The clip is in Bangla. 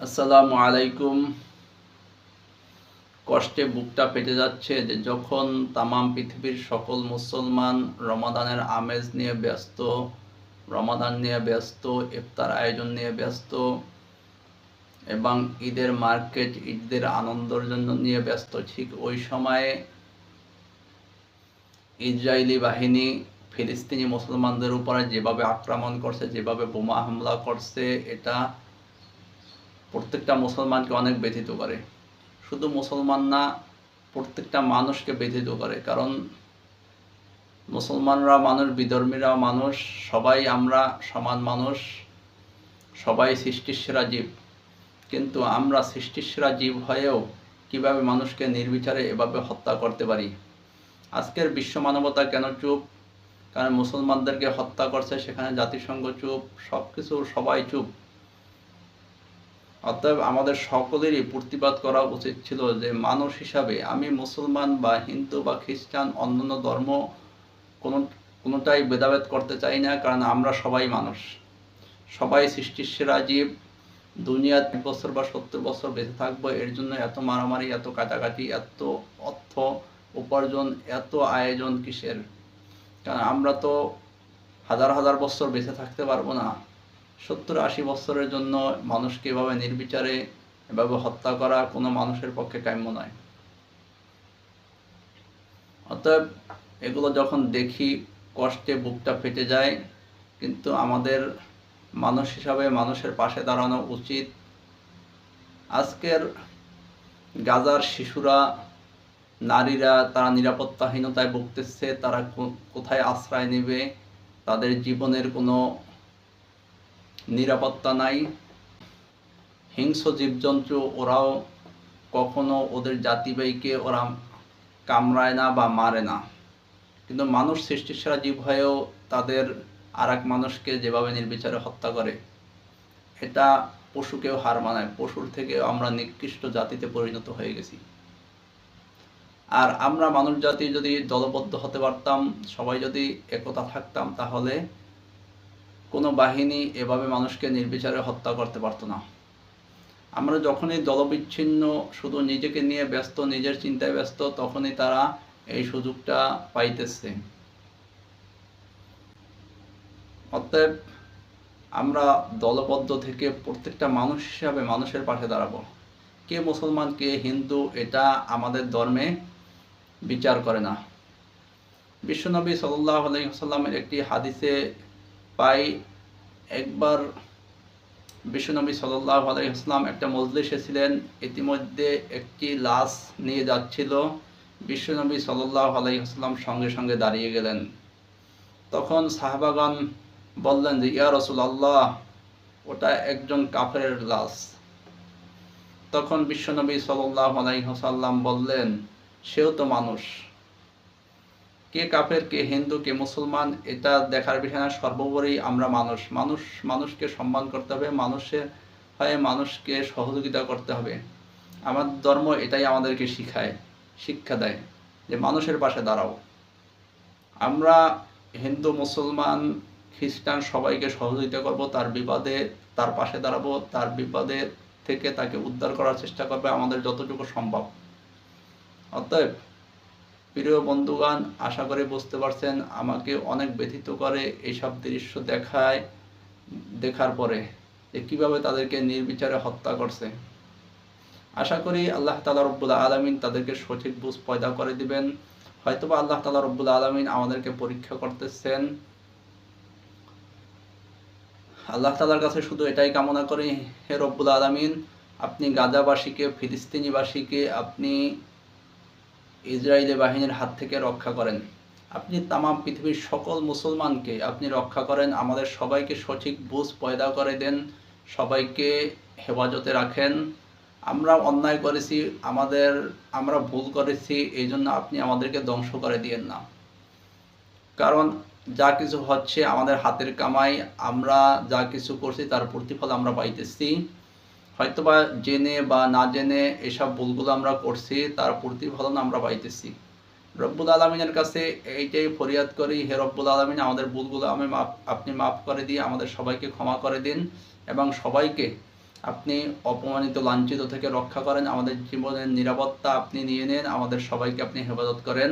আসসালামু আলাইকুম। কষ্টে বুকটা পেটে যাচ্ছে যে যখন তামাম পৃথিবীর সকল মুসলমান রমাদানের আমেজ নিয়ে ব্যস্ত, রমাদান নিয়ে ব্যস্ত, ইফতার আয়োজন নিয়ে ব্যস্ত এবং ঈদের মার্কেট, ঈদের আনন্দের জন্য নিয়ে ব্যস্ত, ঠিক ওই সময়ে ইসরায়েলি বাহিনী, ফিলিস্তিনি মুসলমানদের উপরে যেভাবে আক্রমণ করছে, যেভাবে বোমা হামলা করছে, এটা প্রত্যেকটা মুসলমানকে অনেক ব্যথিত করে। শুধু মুসলমান না, প্রত্যেকটা মানুষকে ব্যথিত করে। কারণ মুসলমানরা মানুষ, বিধর্মীরা মানুষ, সবাই আমরা সমান মানুষ, সবাই সৃষ্টির জীব। কিন্তু আমরা সৃষ্টির জীব হয়েও কীভাবে মানুষকে নির্বিচারে এভাবে হত্যা করতে পারি? আজকের বিশ্ব মানবতা কেন চুপ? কারণ মুসলমানদেরকে হত্যা করছে সেখানে জাতিসংঘ চুপ সব কিছু সবাই চুপ। অতএব আমাদের সকলেরই প্রতিবাদ করা উচিত ছিল যে মানুষ হিসাবে আমি মুসলমান বা হিন্দু বা খ্রিস্টান, অন্যান্য ধর্ম কোনো, কোনোটাই ভেদাভেদ করতে চাই না, কারণ আমরা সবাই মানুষ। সবাই সৃষ্টির সেরা জীব। দুনিয়া তিন বছর বা সত্তর বছর বেঁচে থাকব, এর জন্য এত মারামারি, এত কাটাকাটি, এত অর্থ উপার্জন, এত আয়োজন কিসের? কারণ আমরা তো হাজার হাজার বছর বেঁচে থাকতে পারব না। সত্তর আশি বছরের জন্য মানুষকে এভাবে নির্বিচারে, এভাবে হত্যা করা কোনো মানুষের পক্ষে কাম্য নয়। অতএব এগুলো যখন দেখি, কষ্টে বুকটা ফেটে যায়, কিন্তু আমাদের মানুষ হিসাবে মানুষের পাশে দাঁড়ানো উচিত। আজকের গাজার শিশুরা, নারীরা তারা নিরাপত্তাহীনতায় ভুগতেছে, তারা কোথায় আশ্রয় নেবে, তাদের জীবনের কোনো নিরাপত্তা নাই। হিংস্র জীবজন্তু, ওরাও কখনো ওদের জাতিবাহীকে ওরা কামড়ায় না বা মারে না। কিন্তু মানুষ সৃষ্টির জীব হয়েও তাদের আর মানুষকে যেভাবে নির্বিচারে হত্যা করে, এটা পশুকেও হার মানায়। পশুর থেকেও আমরা নিকৃষ্ট জাতিতে পরিণত হয়ে গেছি। আর আমরা মানুষ জাতি যদি দলবদ্ধ হতে পারতাম, সবাই যদি একতা থাকতাম, তাহলে কোনো বাহিনী এভাবে মানুষকে নির্বিচারে হত্যা করতে পারতো না। আমরা যখনই দলবিচ্ছিন্ন, শুধু নিজেকে নিয়ে ব্যস্ত, নিজের চিন্তায় ব্যস্ত, তখনই তারা এই সুযোগটা পাইতেছে। অতএব আমরা দলবদ্ধ থেকে প্রত্যেকটা মানুষ হিসাবে মানুষের পাশে দাঁড়াবো। কে মুসলমান, কে হিন্দু, এটা আমাদের ধর্মে বিচার করে না। বিশ্বনবী সাল্লাহ আলাইসাল্লামের একটি হাদিসে পাই একবার বিশ্বনবী সাল্লাহ আলাইসলাম একটা মজলিসে ছিলেন ইতিমধ্যে একটি লাশ নিয়ে যাচ্ছিল। বিশ্বনবী সাল্লাহ আলাইসলাম সঙ্গে সঙ্গে দাঁড়িয়ে গেলেন। তখন সাহাবাগান বললেন যে, ইয়া রসুল আল্লাহ ওটা একজন কাফের লাশ। তখন বিশ্বনবী সাল্লাহ আলাইসাল্লাম বললেন, সেও তো মানুষ। কে কাফের, কে হিন্দু, কে মুসলমান, এটা দেখার বিষয় সর্বোপরি আমরা মানুষ। মানুষ, মানুষকে সম্মান করতে হবে, মানুষের হয়ে মানুষকে সহযোগিতা করতে হবে। আমার ধর্ম এটাই আমাদেরকে শিখায়, শিক্ষা দেয় যে মানুষের পাশে দাঁড়াও। আমরা হিন্দু, মুসলমান, খ্রিস্টান সবাইকে সহযোগিতা করব, তার বিবাদে তার পাশে দাঁড়াবো, তার বিপদে থেকে তাকে উদ্ধার করার চেষ্টা করবে আমাদের যতটুকু সম্ভব। অতএব প্রিয় বন্ধুগান আশা করি বুঝতে পারছেন, আমাকে অনেক ব্যথিত করে এইসব দৃশ্য দেখায়, দেখার পরে যে কীভাবে তাদেরকে নির্বিচারে হত্যা করছে। আশা করি আল্লাহ তালা রব্বুল আলমিন তাদেরকে সঠিক বুঝ পয়দা করে দিবেন। হয়তোবা আল্লাহ তালা রব্বুল আলমিন আমাদেরকে পরীক্ষা করতেছেন। আল্লাহ তালার কাছে শুধু এটাই কামনা করি, হে রব্বুল আলমিন, আপনি গাজাবাসীকে, ফিলিস্তিনিবাসীকে, আপনি ইসরায়েলি বাহিনীর হাত থেকে রক্ষা করেন। আপনি তাম পৃথিবীর সকল মুসলমানকে আপনি রক্ষা করেন, আমাদের সবাইকে সঠিক বুঝ পয়দা করে দেন, সবাইকে হেফাজতে রাখেন। আমরা অন্যায় করেছি, আমাদের, আমরা ভুল করেছি, এই জন্য আপনি আমাদেরকে ধ্বংস করে দিয়েন না। কারণ যা কিছু হচ্ছে আমাদের হাতের কামাই, আমরা যা কিছু করছি তার প্রতিফল আমরা পাইতেছি। হয়তোবা জেনে বা না জেনে এসব ভুলগুলো আমরা করছি, তার প্রতিফলন আমরা পাইতেছি। রব্বুল আলমিনের কাছে এইটাই ফরিয়াদ করি, হে রব্বুল আলমিন, আমাদের ভুলগুলো আমি মাপ আপনি মাফ করে দিয়ে আমাদের সবাইকে ক্ষমা করে দিন এবং সবাইকে আপনি অপমানিত, লাঞ্ছিত থেকে রক্ষা করেন। আমাদের জীবনের নিরাপত্তা আপনি নিয়ে নেন, আমাদের সবাইকে আপনি হেফাজত করেন।